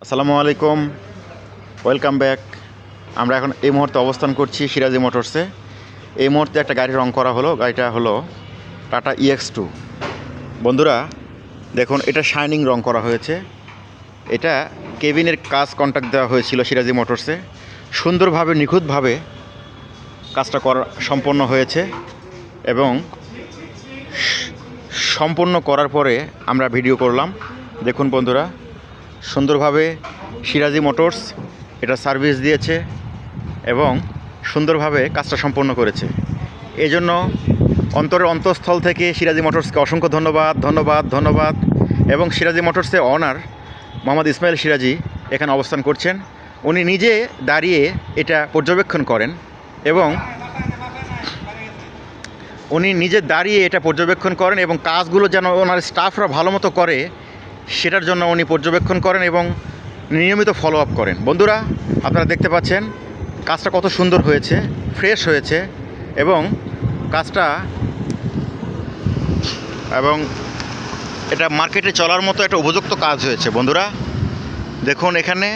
আসসালামু আলাইকুম। Welcome back আমরা এখন এই মুহূর্তে অবস্থান করছি সিরাজি মোটরসে। এই মুহূর্তে একটা গাড়ি রং করা হলো, গাড়িটা হলো টাটা ইএক্স টু বন্ধুরা, দেখুন, এটা শাইনিং রং করা হয়েছে। এটা কেবিনের কাজ কন্ট্যাক্ট দেওয়া হয়েছিল সিরাজি মোটরসে। সুন্দরভাবে, নিখুঁতভাবে কাজটা করা সম্পন্ন হয়েছে এবং স- সম্পূর্ণ করার পরে আমরা ভিডিও করলাম। দেখুন বন্ধুরা সুন্দরভাবে সিরাজি মোটরস এটা সার্ভিস দিয়েছে এবং সুন্দরভাবে কাজটা সম্পন্ন করেছে। এই জন্য অন্তরের অন্তঃস্থল থেকে সিরাজি মোটরসকে অসংখ্য ধন্যবাদ ধন্যবাদ ধন্যবাদ এবং সিরাজি মোটরসের অনার মোহাম্মদ ইসমাইল সিরাজি এখানে অবস্থান করছেন। উনি নিজে দাঁড়িয়ে এটা পর্যবেক্ষণ করেন এবং উনি নিজে দাঁড়িয়ে এটা পর্যবেক্ষণ করেন এবং কাজগুলো যেন ওনার স্টাফরা ভালো মতো করে সেটার জন্য উনি পর্যবেক্ষণ করেন এবং নিয়মিত ফলো আপ করেন। বন্ধুরা, আপনারা দেখতে পাচ্ছেন, কাজটা কত সুন্দর হয়েছে ফ্রেশ হয়েছে এবং কাজটা এবং এটা মার্কেটে চলার মতো একটা উপযুক্ত কাজ হয়েছে। বন্ধুরা, দেখুন এখানে,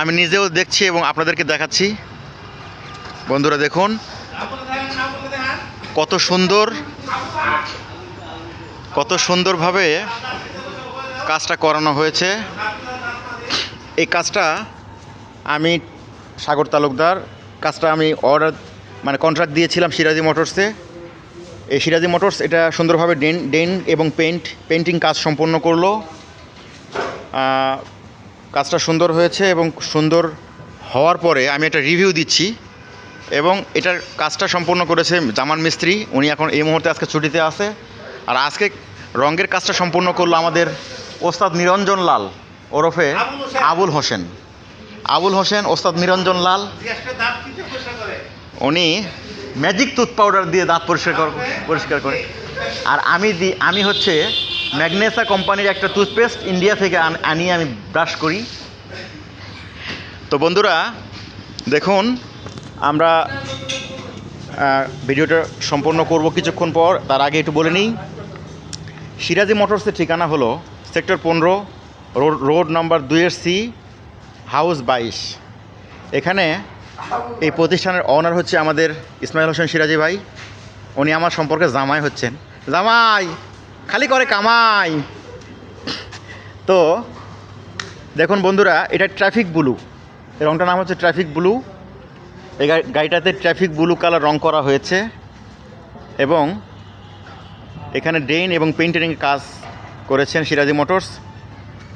আমি নিজেও দেখছি এবং আপনাদেরকে দেখাচ্ছি। বন্ধুরা, দেখুন, কত সুন্দর, কত সুন্দরভাবে কাজটা করানো হয়েছে। এই কাজটা আমি সাগর তালুকদার, কাজটা আমি অর্ডার মানে কন্ট্রাক্ট দিয়েছিলাম সিরাজি মোটরসে। এই সিরাজি মোটরস এটা সুন্দরভাবে ডেন ডেন এবং পেন্ট পেন্টিং কাজ সম্পন্ন করল। কাজটা সুন্দর হয়েছে এবং সুন্দর হওয়ার পরে আমি একটা রিভিউ দিচ্ছি এবং এটার কাজটা সম্পূর্ণ করেছে জামান মিস্ত্রি। উনি এখন এই মুহূর্তে আজকে ছুটিতে আছে। আর আজকে রঙের কাজটা সম্পূর্ণ করল আমাদের ওস্তাদ নিরঞ্জন লাল ওরফে আবুল হোসেন। আবুল হোসেন। ওস্তাদ নিরঞ্জন লাল। উনি ম্যাজিক টুথ পাউডার দিয়ে দাঁত পরিষ্কার পরিষ্কার করে। আর আমি দি আমি হচ্ছে ম্যাগনেসা কোম্পানির একটা টুথপেস্ট ইন্ডিয়া থেকে আন- আনিয়ে আমি ব্রাশ করি। তো বন্ধুরা দেখুন আমরা ভিডিওটা সম্পন্ন করব কিছুক্ষণ পর। তার আগে একটু বলে নিই সিরাজি মোটরসের ঠিকানা হলো সেক্টর পনেরো, রোড রোড নাম্বার দুইয়ের সি, হাউস বাইশ। এখানে এই প্রতিষ্ঠানের অনার হচ্ছে আমাদের ইসমাইল হোসেন সিরাজি ভাই। উনি আমার সম্পর্কে জামাই হচ্ছেন। জামাই, খালি করে কামাই। তো, দেখুন বন্ধুরা, এটা ট্রাফিক ব্লু। এই রঙটার নাম হচ্ছে ট্রাফিক ব্লু। এই গাড়ি- গাড়িটাতে ট্রাফিক ব্লু কালার রং করা হয়েছে। এবং এখানে ড্রেন এবং পেইন্টিং কাজ করেছেন সিরাজি মোটরস।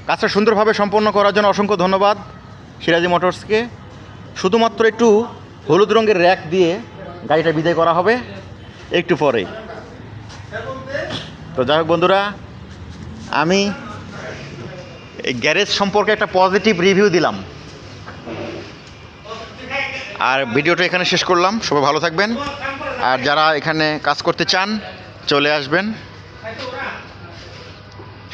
কাজটা সুন্দরভাবে সম্পন্ন করার জন্য অসংখ্য ধন্যবাদ সিরাজি মোটরসকে। শুধুমাত্র একটু হলুদ রঙের র্যাক দিয়ে গাড়িটা বিদায় করা হবে একটু পরেই। তো যাই হোক বন্ধুরা, আমি এই গ্যারেজ সম্পর্কে একটা পজিটিভ রিভিউ দিলাম। আর ভিডিওটা এখানে শেষ করলাম, সবাই ভালো থাকবেন। আর যারা এখানে কাজ করতে চান, চলে আসবেন।